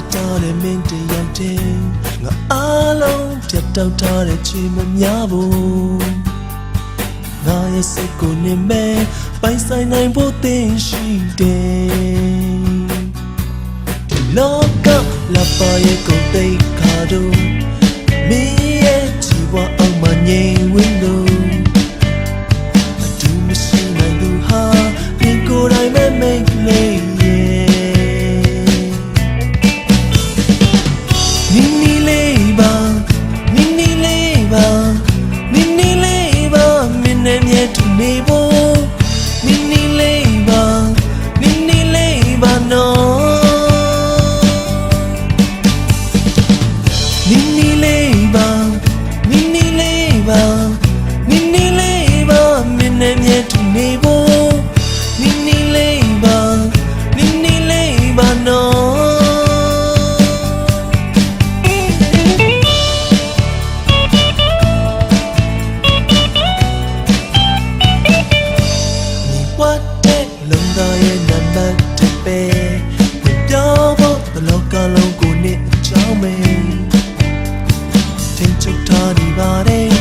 တ်ထားတဲ့မင်းတယောက်တည်းငါအားလုံးပြတ်တောက်ထားတဲ့ချီမများဘူးငါရဲ့စိတ်ကိုနေမဲ့ပိုင်ဆိုင်နိုင်ဖို့တင်ရှိတယ်ဒီလောကလာပါရဲ့ကိုယ်သိခါတော့မင်းရဲ့ချီဝအောင်မငြိမ်ဝင်းလို့ ချုပ်ထားနေပါတယ်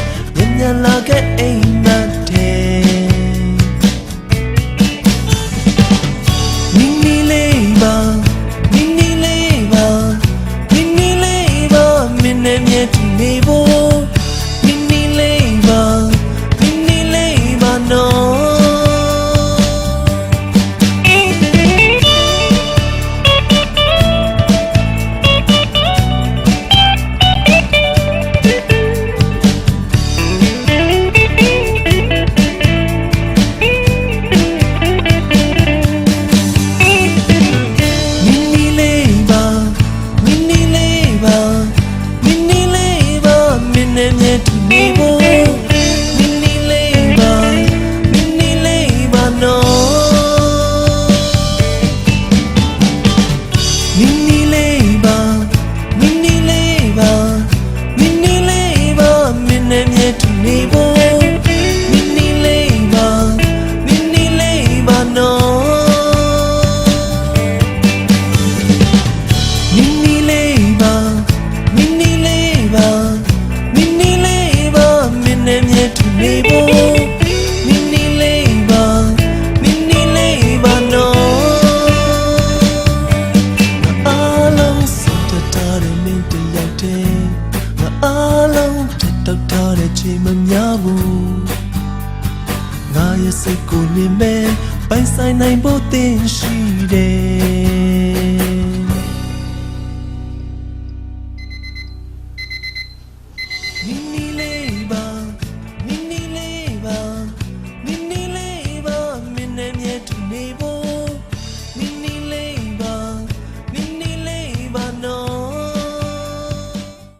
မင်းနဲ့မြဲတူနေဖို့မီနီလေးပါမီနီလေးပါနော်အားလုံးစတတားတဲ့မင်းတယောက်တည်းငါအားလုံးတက်တော့ထားတဲ့ချိန်မများဘူးငါရဲ့စိတ်ကိုနေမဲ့ပိုင်ဆိုင်နိုင်ဖို့တင်ရှိတယ်